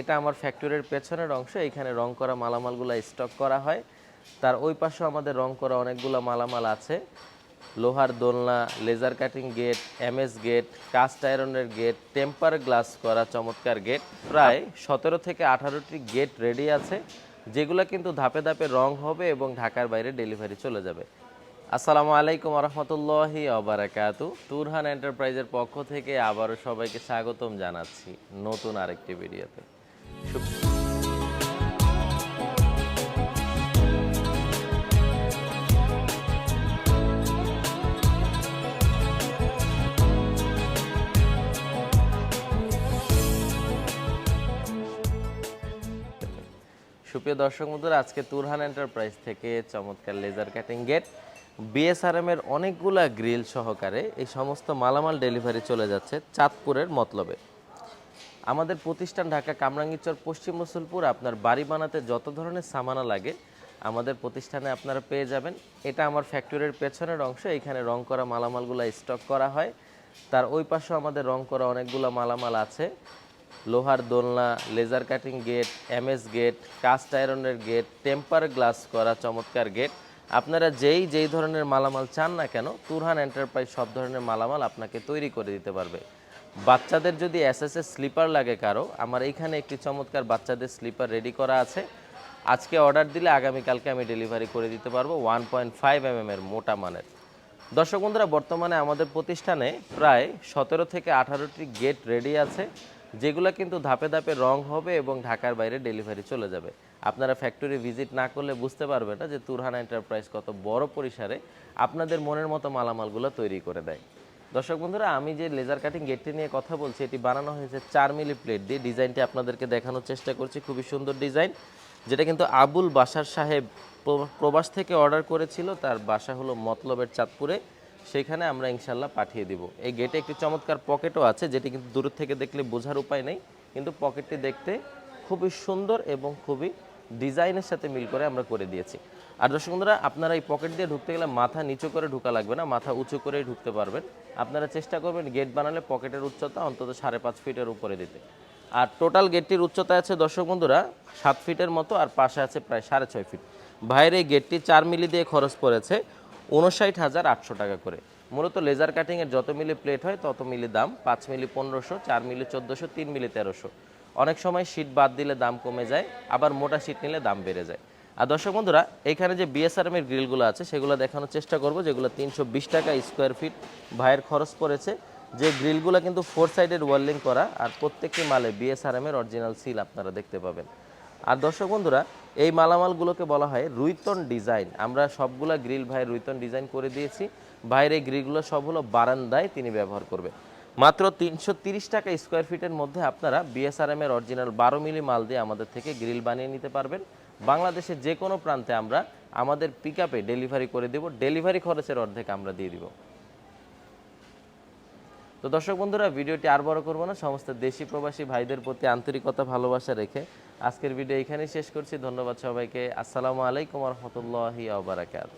এটা আমার ফ্যাক্টরির পেছনের অংশ, এখানে রং করা মালামালগুলো স্টক করা হয়। তার ওই পাশেও আমাদের রং করা অনেকগুলো মালামাল আছে। লোহার দোলনা, laser cutting gate, MS gate, cast আয়রনের গেট, টেম্পার গ্লাস করা চমৎকার গেট। প্রায় সতেরো থেকে আঠারোটি গেট রেডি আছে, যেগুলো কিন্তু ধাপে ধাপে রং হবে এবং ঢাকার বাইরে ডেলিভারি চলে যাবে। আসসালামু আলাইকুম রহমতুল্লাহি অবরাকাতু তুরহান এন্টারপ্রাইজের পক্ষ থেকে আবারও সবাইকে স্বাগতম জানাচ্ছি নতুন আরেকটি ভিডিওতে। সুপ্রিয় দর্শক বন্ধুরা, আজকে তুরহান এন্টারপ্রাইজ থেকে চমৎকার লেজার কাটিং গেট বিএসআরএম এর অনেকগুলা গ্রিল সহকারে এই সমস্ত মালামাল ডেলিভারি চলে যাচ্ছে চাঁদপুরের মতলবে। আমাদের প্রতিষ্ঠান ঢাকা কামরাঙ্গীচর পশ্চিম রসুলপুর, আপনার বাড়ি বানাতে যত ধরনের সামানা লাগে, আমাদের প্রতিষ্ঠানে আপনারা পেয়ে যাবেন। এটা আমার ফ্যাক্টরির পেছনের অংশ, এখানে রং করা মালামালগুলো স্টক করা হয়। তার ওই পাশেও আমাদের রং করা অনেকগুলো মালামাল আছে। লোহার দোলনা, laser cutting gate, MS gate, cast আয়রনের গেট, টেম্পার গ্লাস করা চমৎকার গেট। আপনারা যেই যেই ধরনের মালামাল চান না কেন, তুরহান এন্টারপ্রাইজ সব ধরনের মালামাল আপনাকে তৈরি করে দিতে পারবে। বাচ্চাদের যদি এসএসএস স্লিপার লাগে কারও, আমার এইখানে একটি চমৎকার বাচ্চাদের স্লিপার রেডি করা আছে। আজকে অর্ডার দিলে আগামীকালকে আমি ডেলিভারি করে দিতে পারব ওয়ান পয়েন্ট ফাইভ এম এর মোটা মানের। দর্শক বন্ধুরা, বর্তমানে আমাদের প্রতিষ্ঠানে প্রায় সতেরো থেকে আঠারোটি গেট রেডি আছে, যেগুলো কিন্তু ধাপে ধাপে রং হবে এবং ঢাকার বাইরে ডেলিভারি চলে যাবে। আপনারা ফ্যাক্টরি ভিজিট না করলে বুঝতে পারবেন না যে তুরহান এন্টারপ্রাইজ কত বড় পরিসরে আপনাদের মনের মতো মালামালগুলো তৈরি করে দেয়। দর্শক বন্ধুরা, আমি যে লেজার কাটিং গেটটি নিয়ে কথা বলছি, এটি বানানো হয়েছে চার মিলি প্লেট দিয়ে। ডিজাইনটি আপনাদেরকে দেখানোর চেষ্টা করছি, খুবই সুন্দর ডিজাইন, যেটা কিন্তু আবুল বাসার সাহেব প্র- প্রবাস থেকে অর্ডার করেছিল, তার বাসা হলো মতলবের চাঁদপুরে। সেখানে আমরা ইনশাল্লাহ পাঠিয়ে দিব। এই গেটে একটি চমৎকার পকেটও আছে, যেটি কিন্তু দূর থেকে দেখলে বোঝার উপায় নেই, কিন্তু পকেটটি দেখতে খুবই সুন্দর এবং খুবই ডিজাইনের সাথে মিল করে আমরা করে দিয়েছি। আর দর্শক বন্ধুরা, আপনারা এই পকেট দিয়ে ঢুকতে গেলে মাথা নিচু করে ঢুকা লাগবে না, মাথা উঁচু করেই ঢুকতে পারবেন। আপনারা চেষ্টা করবেন গেট বানালে পকেটের উচ্চতা অন্তত সাড়ে পাঁচ ফিটের উপরে দিতে। আর টোটাল গেটটির উচ্চতা আছে দর্শক বন্ধুরা, সাত ফিটের মতো, আর পাশে আছে প্রায় সাড়ে ছয় ফিট বাইরে এই গেটটি চার মিলি দিয়ে খরচ পড়েছে উনষাট হাজার আটশো টাকা করে। মূলত লেজার কাটিংয়ের যত মিলি প্লেট হয়, তত মিলি দাম, পাঁচ মিলি পনেরোশো, চার মিলি চোদ্দোশো, তিন মিলি তেরোশো। অনেক সময় শীট বাদ দিলে দাম কমে যায়, আবার মোটা শীট নিলে দাম বেড়ে যায়। আর দর্শক বন্ধুরা, এখানে যে বিএসআরএম এর গ্রিলগুলো আছে, সেগুলো দেখানোর চেষ্টা করব, যেগুলো তিনশো বিশ টাকা স্কোয়ার ফিট ভাইয়ের খরচ পড়েছে। যে গ্রিলগুলো কিন্তু ফোর সাইডের ওয়েল্ডিং করা, আর প্রত্যেকটি মালে বিএসআরএম এর অরিজিনাল সিল আপনারা দেখতে পাবেন। আর দর্শক বন্ধুরা, এই মালামালগুলোকে বলা হয় রুইতন ডিজাইন। আমরা সবগুলা গ্রিল ভাই রুইতন ডিজাইন করে দিয়েছি। বাইরে গ্রিলগুলো সব হলো বারান্দায় তিনি ব্যবহার করবে। মাত্র তিনশো টাকা স্কোয়ার ফিটের মধ্যে আপনারা বিএসআরএম এর অরিজিনাল বারো মিলি মাল দিয়ে আমাদের থেকে গ্রিল বানিয়ে নিতে পারবেন। বাংলাদেশের যে কোনো প্রান্তে আমরা আমাদের পিক ডেলিভারি করে দেব। ডেলিভারি খরচের অর্ধেক আমরা দিয়ে দিব। তো দর্শক বন্ধুরা, ভিডিওটি আর বড় করব না। সমস্ত দেশি প্রবাসী ভাইদের প্রতি আন্তরিকতা, ভালোবাসা রেখে আজকের ভিডিও এখানেই শেষ করছি। ধন্যবাদ সবাইকে। আসসালামু আলাইকুম রহমতুল্লাহি আবরাকাত